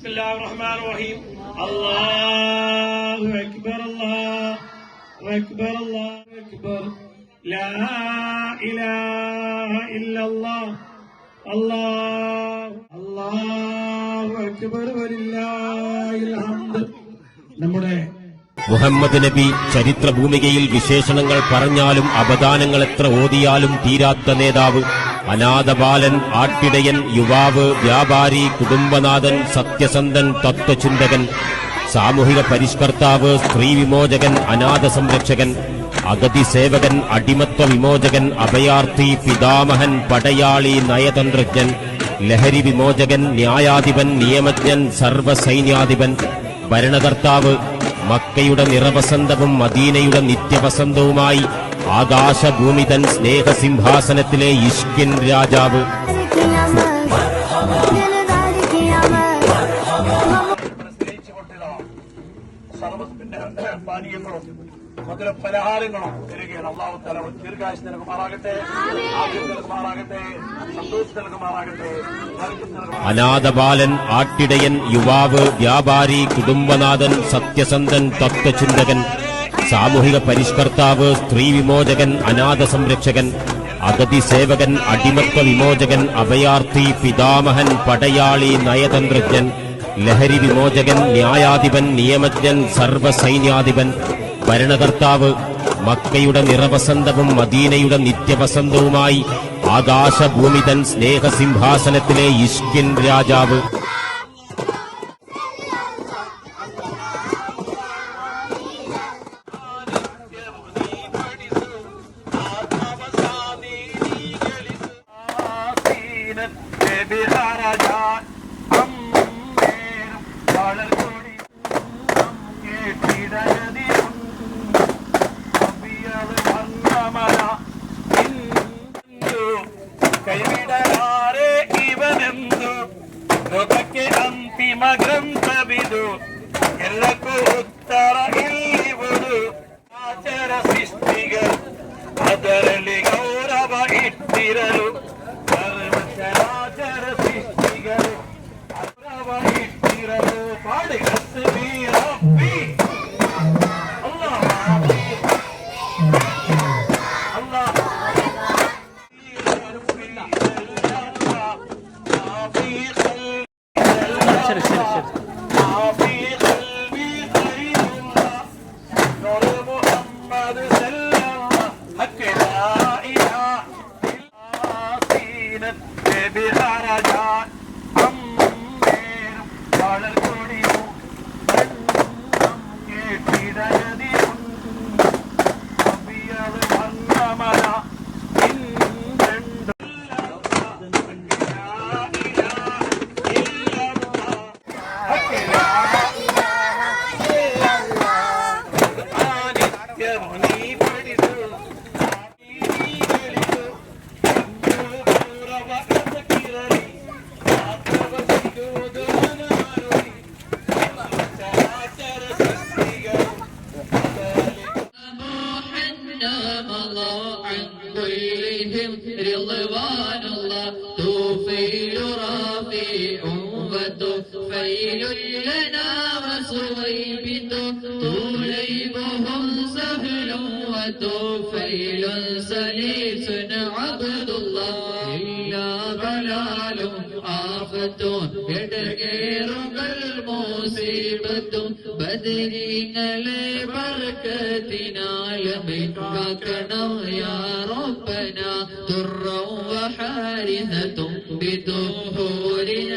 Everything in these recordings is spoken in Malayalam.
بسم الله الرحمن الرحيم الله أكبر الله أكبر الله أكبر لا إله إلا الله الله الله أكبر ولله الحمد നമ്മുടെ മുഹമ്മദ് നബി ചരിത്രഭൂമികയിൽ വിശേഷണങ്ങൾ പറഞ്ഞാലും അപദാനങ്ങൾ എത്ര ഓതിയാലും തീരാത്ത നേതാവ് അനാഥബാലൻ ആട്ടിടയൻ യുവാവ് വ്യാപാരി കുടുംബനാഥൻ സത്യസന്ധൻ തത്വചിന്തകൻ സാമൂഹിക പരിഷ്കർത്താവ് സ്ത്രീവിമോചകൻ അനാഥ സംരക്ഷകൻ അഗതി സേവകൻ അടിമത്വ വിമോചകൻ അഭയാർത്ഥി പിതാമഹൻ പടയാളി നയതന്ത്രജ്ഞൻ ലഹരി വിമോചകൻ ന്യായാധിപൻ നിയമജ്ഞൻ സർവസൈന്യാധിപൻ ഭരണകർത്താവ് മക്കയുടെ നിറവസന്തവും മദീനയുടെ നിത്യവസന്തവുമായി ആകാശഭൂമി തൻ സ്നേഹസിംഹാസനത്തിലെ ഇഷ്കിൻ രാജാവ്. പാനീയങ്ങളും മധുര പലഹാരങ്ങളും തരികയാണ്. അള്ളാഹു തല ദീർഘായുസ് നൽകുമാറാകട്ടെ. ആദ്യം നൽകുമാറാകട്ടെ. സന്തോഷം നൽകുമാറാകട്ടെ. നൽകും നൽകുമാറാകട്ടെ. അനാഥബാലൻ ആട്ടിടയൻ യുവാവ് വ്യാപാരി കുടുംബനാഥൻ സത്യസന്ധൻ തത്വചിന്തകൻ സാമൂഹിക പരിഷ്കർത്താവ് സ്ത്രീ വിമോചകൻ അനാഥ സംരക്ഷകൻ അഗതി സേവകൻ അടിമത്വ വിമോചകൻ അഭയാർത്ഥി പിതാമഹൻ പടയാളി നയതന്ത്രജ്ഞൻ ലഹരി വിമോചകൻ ന്യായാധിപൻ നിയമജ്ഞൻ സർവസൈന്യാധിപൻ ഭരണകർത്താവ് മക്കയുടെ നിറവസന്തവും മദീനയുടെ നിത്യവസന്തവുമായി ആകാശഭൂമിതൻ സ്നേഹസിംഹാസനത്തിലെ ഇഷ്കിൻ രാജാവ് ಲೋಕಕ್ಕೆ ಅಂತಿಮ ಗ್ರಂಥವಿದು. ಎಲ್ಲಕ್ಕೂ ಉತ್ತರ ಇಲ್ಲಿವುದು Brian ജലാലും ആപത്തും ഇടകേറുകൾ മൂസീബത്തും ബദരീങ്ങളെ ബർക്കത്തിനാലും കാക്കണം യാറോപ്പന തുറവും വഹാരിന തുമ്പിതും ഹൂരിന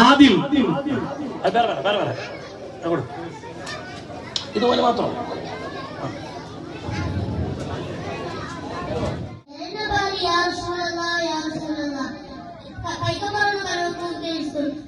ആദ്യം ഇതുപോലെ മാത്രം. പൈക്കമാറെന്ന് പറഞ്ഞു ഉദ്ദേശിക്കുന്നു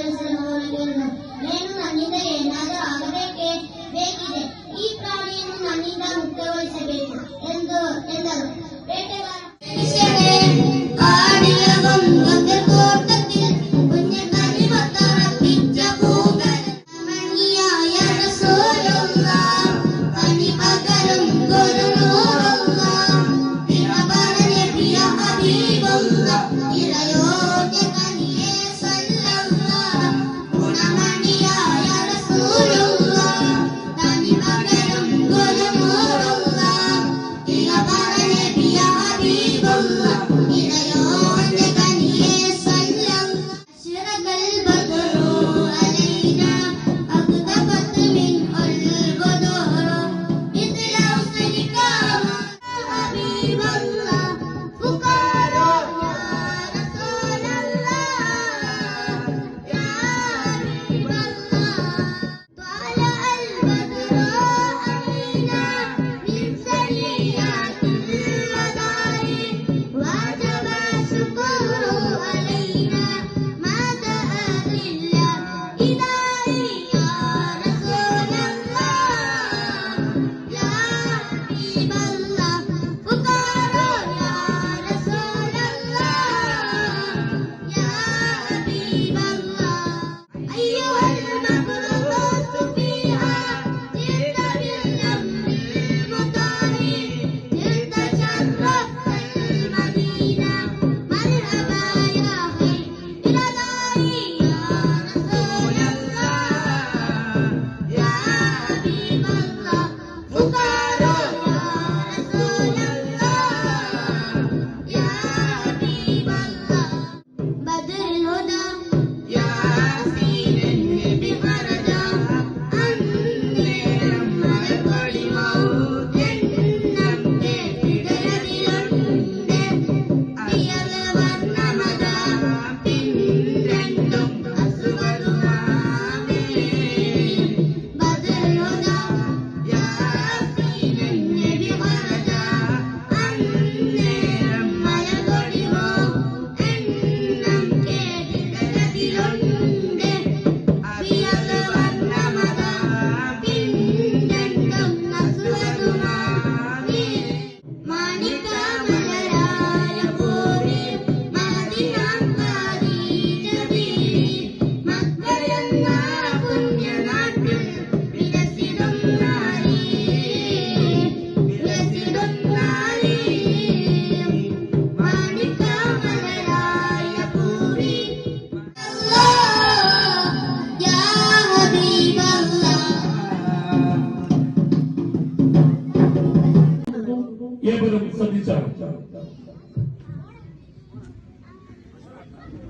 അനുസരണം നൽകുന്നു నేను సంగీత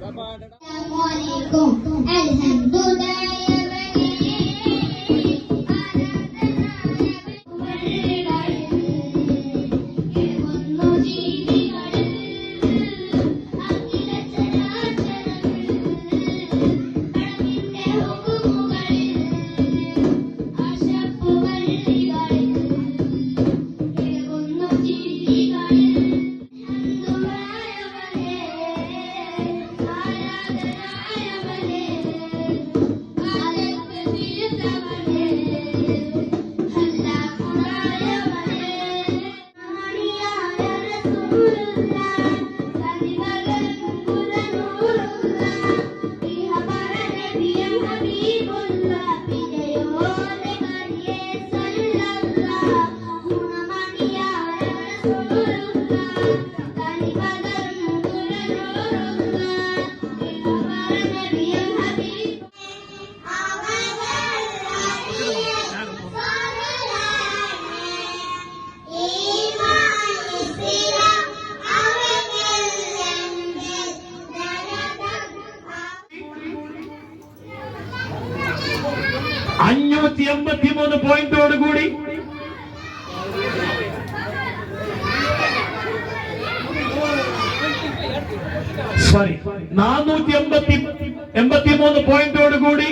السلام عليكم. الحمد لله. പോയിന്റോട് കൂടി. സോറി നാനൂറ്റി എൺപത്തി എൺപത്തി മൂന്ന് പോയിന്റോട് കൂടി.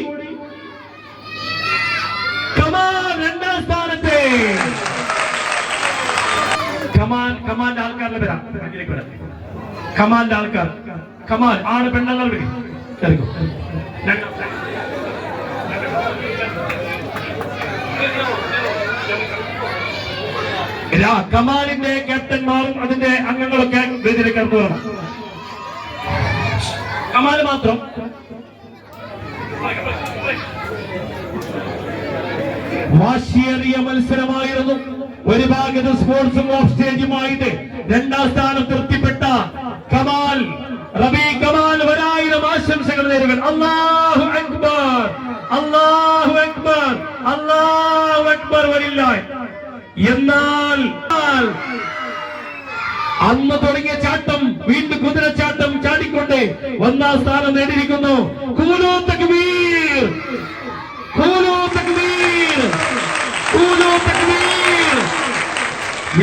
കമാൻ രണ്ടാം സ്ഥാനത്തെ. കമാൻ കമാന്റെ ആൾക്കാരുടെ വരാം. കമാന്റെ ആൾക്കാർ. കമാൻ ആണ് പെണ്ണുങ്ങൾ വിളി കേറിക്കോ. രണ്ടാം സ്ഥാനം. ഇതാ, കമാലിന്റെ ക്യാപ്റ്റന്മാരും അതിന്റെ അംഗങ്ങളൊക്കെ വേദിയിലേക്ക് കടന്നു വരണം കമാൽ മാത്രം. വാശിയേറിയ മത്സരമായിരുന്നു. ഒരു ഭാഗത്ത് സ്പോർട്സും ഓഫ് സ്റ്റേജുമായിട്ട് രണ്ടാം സ്ഥാനം തൃപ്തിപ്പെട്ട കമാൽ റബി കമാൽ ഒരായിരം ആശംസകൾ നേരുകൾ അള്ളാഹു അക്ബർ അള്ളാഹു അക്ബർ അള്ളാഹു അക്ബർ വരില്ല എന്നാൽ അന്ന് തുടങ്ങിയ ചാട്ടം വീണ്ടും കുതിരച്ചാട്ടം ചാടിക്കൊണ്ട് ഒന്നാം സ്ഥാനം നേടിയിരിക്കുന്നു. തക്ബീർ തക്ബീർ തക്ബീർ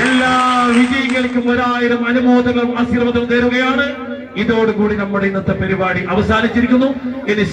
എല്ലാ വിജയികൾക്കും ഒരായിരം അനുമോദങ്ങളും ആശീർവാദവും നേരുകയാണ് ഇതോടുകൂടി നമ്മുടെ ഇന്നത്തെ പരിപാടി അവസാനിച്ചിരിക്കുന്നു. ഇനി